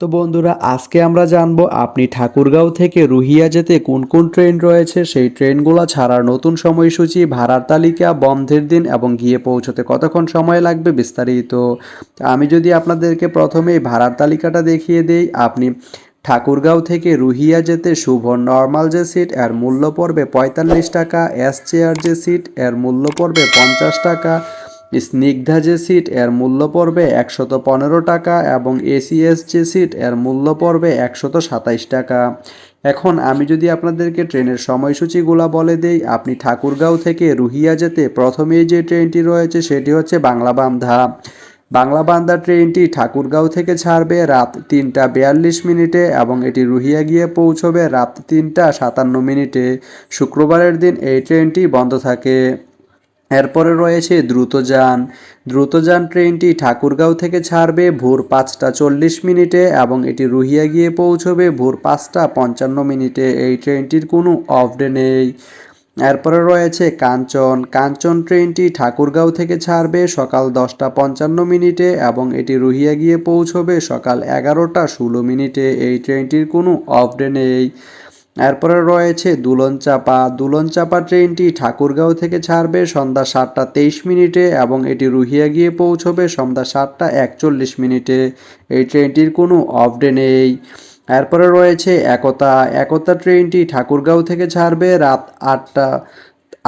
তো বন্ধুরা, আজকে আমরা জানব আপনি ঠাকুরগাঁও থেকে রুহিয়া যেতে কোন কোন ট্রেন রয়েছে? সেই ট্রেনগুলো ছাড়ার নতুন সময়সূচি, ভাড়ার তালিকা, বন্ধের দিন এবং গিয়ে পৌঁছতে কতক্ষণ সময় লাগবে বিস্তারিত। আমি যদি আপনাদেরকে প্রথমেই ভাড়ার তালিকাটা দেখিয়ে দেই, আপনি ঠাকুরগাঁও থেকে রুহিয়া যেতে শুভ নর্মাল যে সিট, এর মূল্য পড়বে পঁয়তাল্লিশ টাকা, এস চেয়ার যে সিট, এর মূল্য পড়বে পঞ্চাশ টাকা স্নিগ্ধা যে সিট, এর মূল্য পড়বে একশত পনেরো টাকা এবং এসিএস যে সিট, এর মূল্য পড়বে একশত সাতাইশ টাকা। এখন আমি যদি আপনাদেরকে ট্রেনের সময়সূচিগুলো বলে দেই, আপনি ঠাকুরগাঁও থেকে রুহিয়া যেতে প্রথমেই যে ট্রেনটি রয়েছে সেটি হচ্ছে বাংলা বান্ধা বাংলা বান্দা ট্রেনটি ঠাকুরগাঁও থেকে ছাড়বে রাত তিনটা বিয়াল্লিশ মিনিটে এবং এটি রুহিয়া গিয়ে পৌঁছবে রাত তিনটা সাতান্ন মিনিটে। শুক্রবারের দিন এই ট্রেনটি বন্ধ থাকে। এরপরে রয়েছে দ্রুতযান। দ্রুতযান ট্রেনটি ঠাকুরগাঁও থেকে ছাড়বে ভোর পাঁচটা চল্লিশ মিনিটে এবং এটি রুহিয়া গিয়ে পৌঁছবে ভোর পাঁচটা পঞ্চান্ন মিনিটে। এই ট্রেনটির কোনো অফ ডে নেই। এরপরে রয়েছে কাঞ্চন। কাঞ্চন ট্রেনটি ঠাকুরগাঁও থেকে ছাড়বে সকাল দশটা পঞ্চান্ন মিনিটে এবং এটি রুহিয়া গিয়ে পৌঁছবে সকাল এগারোটা ষোলো মিনিটে। এই ট্রেনটির কোনো অফ ডে নেই। এরপরে রয়েছে দুলন চাপা দুলন চাপা ট্রেনটি ঠাকুরগাঁও থেকে ছাড়বে সন্ধ্যা সাতটা তেইশ মিনিটে এবং এটি রুহিয়া গিয়ে পৌঁছবে সন্ধ্যা সাতটা একচল্লিশ মিনিটে। এই ট্রেনটির কোনো অফডে নেই। এরপরে রয়েছে একতা। একতা ট্রেনটি ঠাকুরগাঁও থেকে ছাড়বে রাত আটটা।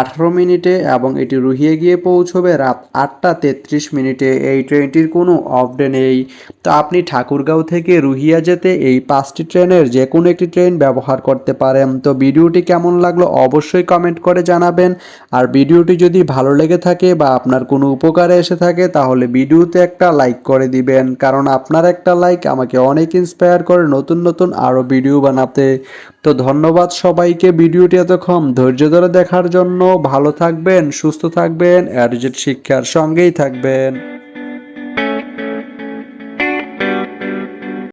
আঠারো মিনিটে এবং এটি রুহিয়ে গিয়ে পৌঁছবে রাত আটটা তেত্রিশ মিনিটে। এই ট্রেনটির কোনো অফ ডে নেই। তো আপনি ঠাকুরগাঁও থেকে রুহিয়া যেতে এই পাঁচটি ট্রেনের যে কোনো একটি ট্রেন ব্যবহার করতে পারেন। তো ভিডিওটি কেমন লাগল অবশ্যই কমেন্ট করে জানাবেন। আর ভিডিওটি যদি ভালো লেগে থাকে বা আপনার কোনো উপকারে এসে থাকে, তাহলে ভিডিওতে একটা লাইক করে দিবেন। কারণ আপনার একটা লাইক আমাকে অনেক ইন্সপায়ার করে নতুন নতুন আরও ভিডিও বানাতে। তো ধন্যবাদ সবাইকে ভিডিওটি এতক্ষণ ধৈর্য ধরে দেখার জন্য। ভালো থাকবেন সুস্থ থাকবেন অ্যাডজেট শিক্ষার সঙ্গেই থাকবেন।